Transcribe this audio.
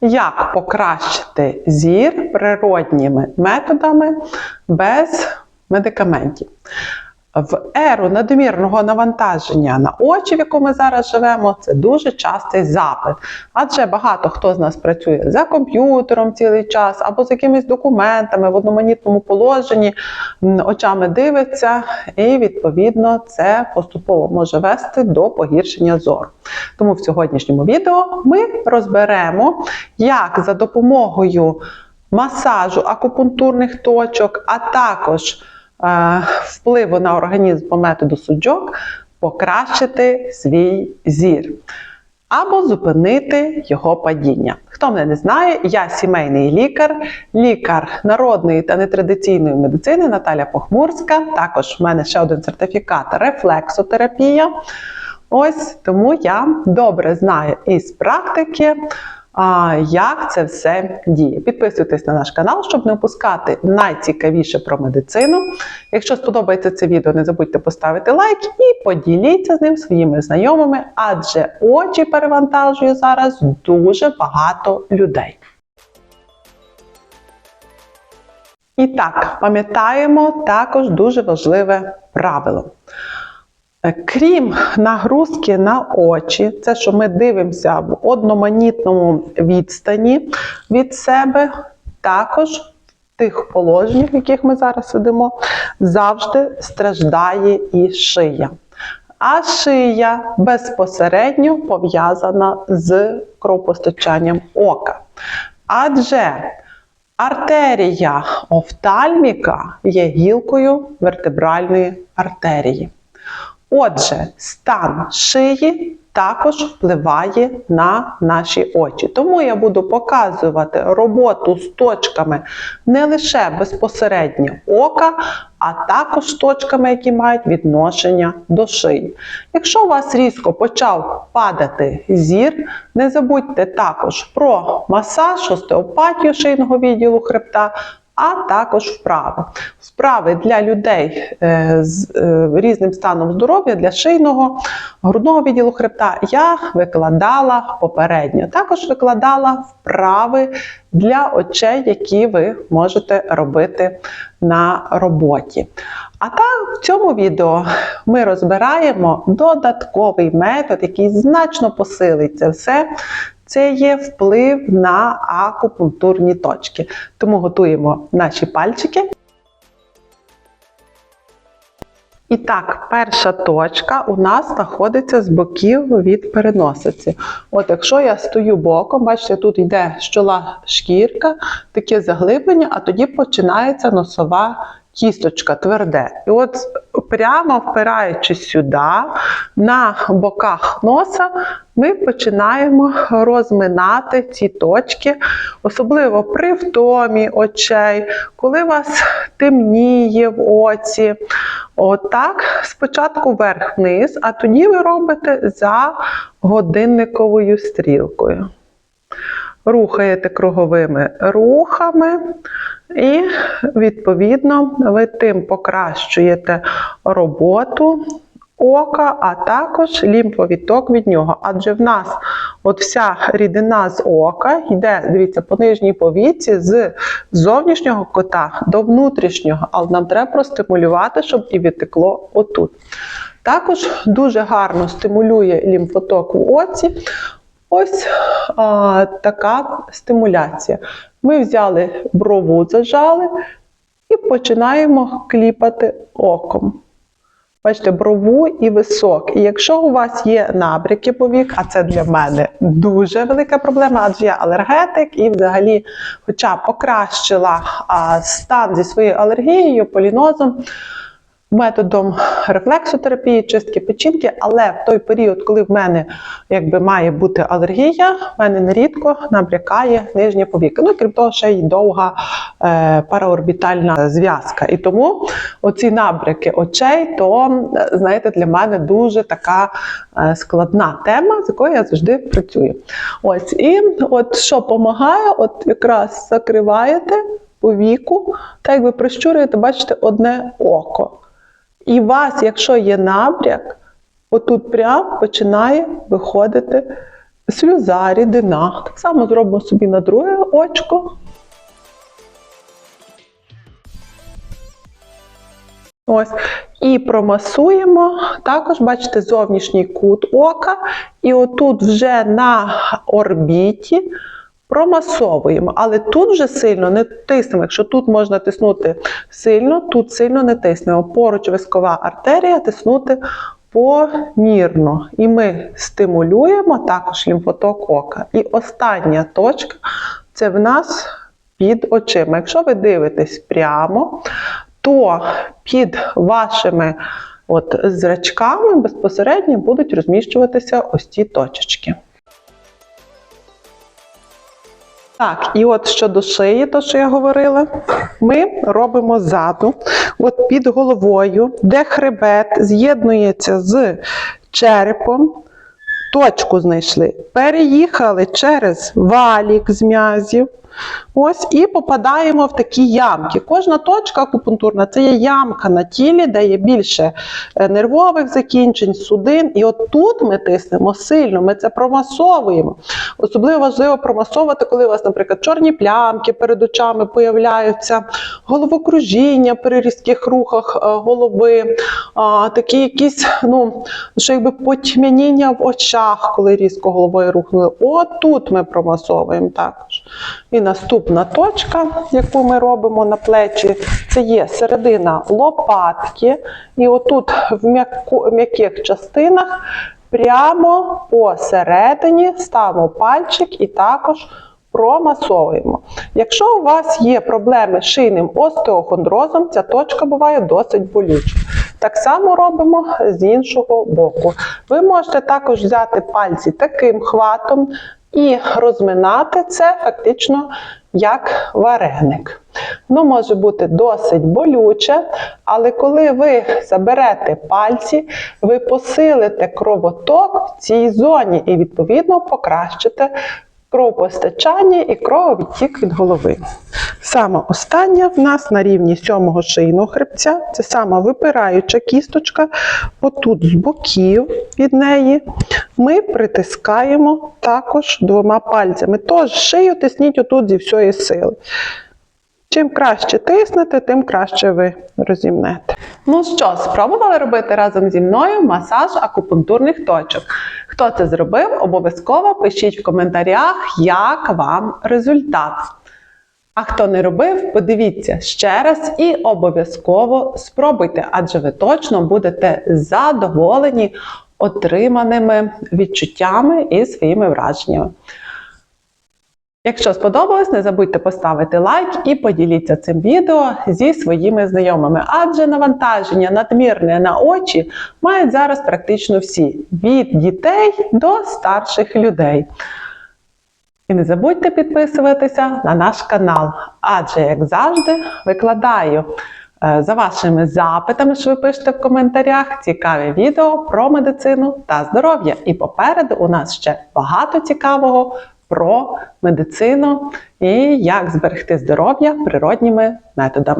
Як покращити зір природніми методами без медикаментів? В еру надмірного навантаження на очі, в якому ми зараз живемо, це дуже частий запит. Адже багато хто з нас працює за комп'ютером цілий час або з якимись документами в одноманітному положенні, очами дивиться, і відповідно це поступово може вести до погіршення зору. Тому в сьогоднішньому відео ми розберемо, як за допомогою масажу акупунктурних точок, а також впливу на організм по методу суджок покращити свій зір або зупинити його падіння. Хто мене не знає, я сімейний лікар, лікар народної та нетрадиційної медицини Наталя Похмурська. Також в мене ще один сертифікат рефлексотерапія. Ось тому я добре знаю із практики, як це все діє. Підписуйтесь на наш канал, щоб не опускати найцікавіше про медицину. Якщо сподобається це відео, не забудьте поставити лайк і поділіться з ним своїми знайомими, адже очі перевантажує зараз дуже багато людей. І так, пам'ятаємо також дуже важливе правило. Е, Крім нагрузки на очі, це що ми дивимося в одноманітному відстані від себе, також в тих положеннях, в яких ми зараз сидимо, завжди страждає і шия. А шия безпосередньо пов'язана з кровопостачанням ока. Адже артерія офтальміка є гілкою вертебральної артерії. Отже, стан шиї також впливає на наші очі. Тому я буду показувати роботу з точками не лише безпосередньо ока, а також точками, які мають відношення до шиї. Якщо у вас різко почав падати зір, не забудьте також про масаж, остеопатію шийного відділу хребта, а також вправи. Вправи для людей е, з е, різним станом здоров'я, для шийного, грудного відділу хребта я викладала попередньо. Також викладала вправи для очей, які ви можете робити на роботі. А так в цьому відео ми розбираємо додатковий метод, який значно посилить це все. Це є вплив на акупунктурні точки. Тому готуємо наші пальчики. І так, перша точка у нас знаходиться з боків від переносиці. От якщо я стою боком, бачите, тут йде з чола шкірка, таке заглиблення, а тоді починається носова кісточка тверде. І от прямо впираючись сюди, на боках носа, ми починаємо розминати ці точки, особливо при втомі очей, коли вас темніє в оці. Отак, спочатку вверх-вниз, а тоді ви робите за годинниковою стрілкою. Рухаєте круговими рухами, і, відповідно, ви тим покращуєте роботу ока, а також лімфовідток від нього. Адже в нас от вся рідина з ока йде, дивіться, по нижній повіці з зовнішнього кота до внутрішнього, але нам треба простимулювати, щоб і відтекло отут. Також дуже гарно стимулює лімфоток в оці. Ось а, така стимуляція. Ми взяли брову, зажали і починаємо кліпати оком. Бачите, брову і висок. І якщо у вас є набряки повік, а це для мене дуже велика проблема, адже я алергетик і взагалі, хоча покращила а, стан зі своєю алергією, полінозом, методом рефлексотерапії, чистки печінки, але в той період, коли в мене якби має бути алергія, в мене нерідко набрякає нижня повіка. Ну, крім того, ще й довга е, параорбітальна зв'язка. І тому оці набряки очей, то знаєте, для мене дуже така е, складна тема, з якою я завжди працюю. Ось і от що допомагає, от якраз закриваєте повіку, так як ви прищурюєте, бачите одне око. І у вас, якщо є набряк, отут прям починає виходити сльоза, рідина. Так само зробимо собі на друге очко. Ось. І промасуємо також, бачите, зовнішній кут ока. І отут вже на орбіті промасовуємо. Але тут вже сильно не тиснемо. Якщо тут можна тиснути сильно, тут сильно не тиснемо. Поруч вискова артерія тиснути помірно. І ми стимулюємо також лімфоток ока. І остання точка це в нас під очима. Якщо ви дивитесь прямо, то під вашими от зрачками безпосередньо будуть розміщуватися ось ці точечки. Так, і от щодо шиї, то що я говорила, ми робимо ззаду, от під головою, де хребет з'єднується з черепом, точку знайшли, переїхали через валік з м'язів. Ось і попадаємо в такі ямки. Кожна точка акупунктурна це є ямка на тілі, де є більше е, нервових закінчень, судин. І от тут ми тиснемо сильно, ми це промасовуємо. Особливо важливо промасовувати, коли у вас, наприклад, чорні плямки перед очами появляються, головокружіння при різких рухах е, голови, такі якісь, ну, що якби потьмяніння в очах, коли різко головою рухнули. От тут ми промасовуємо також. І наступна точка, яку ми робимо на плечі, це є середина лопатки. І отут в м'яких частинах прямо посередині ставимо пальчик і також промасовуємо. Якщо у вас є проблеми з шийним остеохондрозом, ця точка буває досить болюча. Так само робимо з іншого боку. Ви можете також взяти пальці таким хватом і розминати це фактично як вареник. Воно може бути досить болюче, але коли ви заберете пальці, ви посилите кровоток в цій зоні і, відповідно, покращите кровопостачання і крововідтік від голови. Саме остання в нас на рівні сьомого шийного хребця, це сама випираюча кісточка, отут з боків від неї ми притискаємо також двома пальцями. Тож шию тисніть отут зі всієї сили. Чим краще тиснете, тим краще ви розімнете. Ну що, спробували робити разом зі мною масаж акупунктурних точок. Хто це зробив, обов'язково пишіть в коментарях, як вам результат. А хто не робив, подивіться ще раз і обов'язково спробуйте, адже ви точно будете задоволені отриманими відчуттями і своїми враженнями. Якщо сподобалось, не забудьте поставити лайк і поділіться цим відео зі своїми знайомими, адже навантаження надмірне на очі мають зараз практично всі від дітей до старших людей. І не забудьте підписуватися на наш канал, адже, як завжди, викладаю е, за вашими запитами, що ви пишете в коментарях, цікаві відео про медицину та здоров'я. І попереду у нас ще багато цікавого про медицину і як зберегти здоров'я природніми методами.